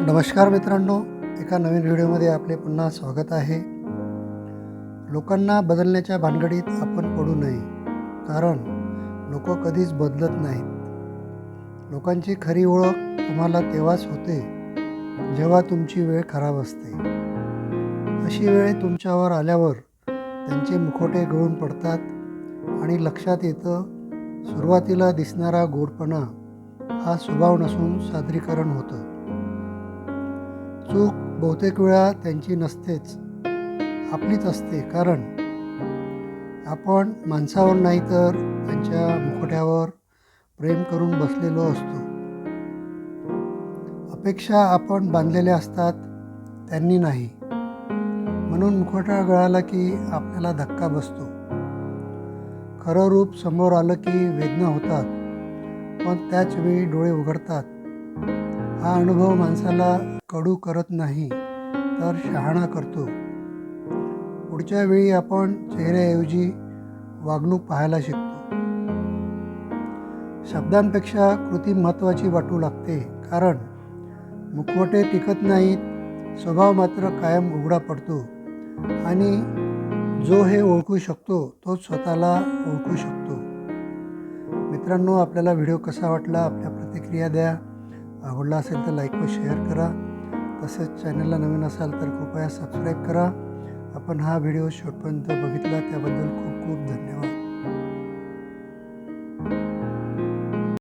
नमस्कार मित्रांनो एका नवीन व्हिडिओमध्ये आपले पुन्हा स्वागत आहे. लोकांना बदलण्याच्या भानगडीत आपण पडू नये कारण लोक कधीच बदलत नाहीत. लोकांची खरी ओळख तुम्हाला तेव्हाच होते जेव्हा तुमची वेळ खराब असते. अशी वेळ तुमच्यावर आल्यावर त्यांचे मुखोटे गळून पडतात आणि लक्षात येतं सुरुवातीला दिसणारा गोडपणा हा स्वभाव नसून सादरीकरण होतं. चूक बहुतेक वेळा त्यांची नसतेच आपलीच असते. कारण आपण माणसावर नाही तर त्यांच्या मुखट्यावर प्रेम करून बसलेलो असतो. अपेक्षा आपण बांधलेल्या असतात त्यांनी नाही. म्हणून मुखोटा गळाला की आपल्याला धक्का बसतो. खरं रूप समोर आलं की वेदना होतात पण त्याच वेळी डोळे उघडतात. हा अनुभव माणसाला कडू करत नाही तर शहाणा करतो. पुढच्या वेळी आपण चेहऱ्याऐवजी वागणूक पाहायला शिकतो. शब्दांपेक्षा कृती महत्त्वाची वाटू लागते कारण मुखवटे टिकत नाहीत स्वभाव मात्र कायम उघडा पडतो आणि जो हे ओळखू शकतो तोच स्वतःला ओळखू शकतो. मित्रांनो आपल्याला व्हिडिओ कसा वाटला आपल्या प्रतिक्रिया द्या. आवडला असेल तर लाईक व शेअर करा. तसेच चॅनलला नवीन असाल तर कृपया सबस्क्राईब करा. आपण हा व्हिडिओ शेवटपर्यंत बघितला त्याबद्दल खूप खूप धन्यवाद.